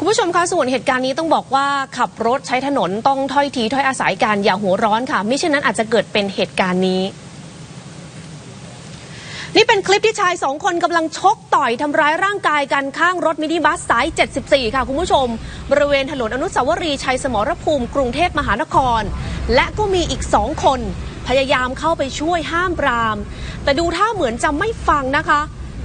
คุณผู้ชมคะส่วนเหตุการณ์นี้ต้องบอกว่าขับรถใช้ถนนต้องถ้อยทีถ้อยอาศัยกันอย่าหัวร้อนค่ะมิฉะนั้นอาจจะเกิดเป็นเหตุการณ์นี้ นี่เป็นคลิปที่ชายสองคนกำลังชกต่อยทำร้ายร่างกายกันข้างรถมินิบัสสาย 74 ค่ะคุณผู้ชม บริเวณถนนอนุสาวรีย์ชัยสมรภูมิ กรุงเทพมหานคร และก็มีอีกสองคน พยายามเข้าไปช่วยห้ามปราม แต่ดูท่าเหมือนจะไม่ฟังนะคะ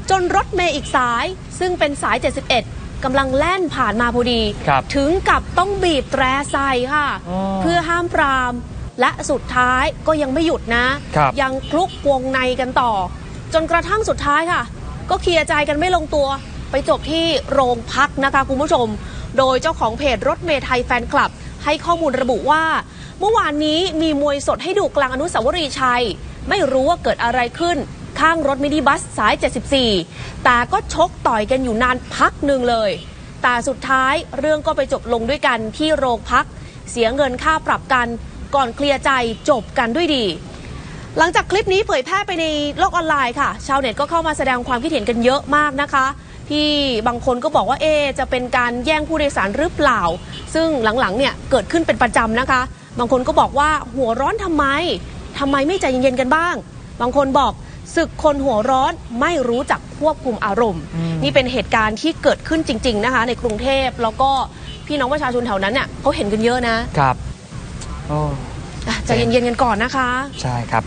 จนรถเมย์อีกสาย ซึ่งเป็นสาย 71 กำลังแล่นผ่านมาพอดี ครับถึงกับต้องบีบแตรใส่ค่ะ อ๋อเพื่อห้ามปราม และสุดท้ายก็ยังไม่หยุดนะ ครับ ยังคลุกวงในกันต่อ จนกระทั่งสุดท้ายค่ะ ก็เคลียร์ใจกันไม่ลงตัว ไปจบที่โรงพักนะคะคุณผู้ชม โดยเจ้าของเพจรถเมย์ไทยแฟนคลับ ให้ข้อมูลระบุว่า เมื่อวานนี้มีมวยสดให้ดูกลางอนุสาวรีย์ชัย ไม่รู้ว่าเกิดอะไรขึ้น ข้างรถมินิบัสสาย 74 แต่ก็ชกต่อยกันอยู่นานพักหนึ่งเลย แต่สุดท้ายเรื่องก็ไปจบลงด้วยกันที่โรงพัก เสียเงินค่าปรับกันก่อนเคลียร์ใจจบกันด้วยดี หลังจากคลิปนี้เผยแพร่ไปในโลกออนไลน์ค่ะ ชาวเน็ตก็เข้ามาแสดงความคิดเห็นกันเยอะมากนะคะ ที่บางคนก็บอกว่าเอจะเป็นการแย่งผู้โดยสารหรือเปล่า ซึ่งหลังๆเนี่ยเกิดขึ้นเป็นประจำนะคะ บางคนก็บอกว่าหัวร้อนทำไมทำไมไม่ใจเย็นๆกันบ้าง บางคนบอก ศึกคนหัวร้อนไม่รู้จักควบคุมอารมณ์ นี่เป็นเหตุการณ์ที่เกิดขึ้นจริง ๆนะคะ ในกรุงเทพแล้วก็พี่น้องประชาชนแถวนั้นเนี่ยเขาเห็นกันเยอะนะครับโอ้ อะใจเย็นๆกันก่อนนะคะ ใช่ครับ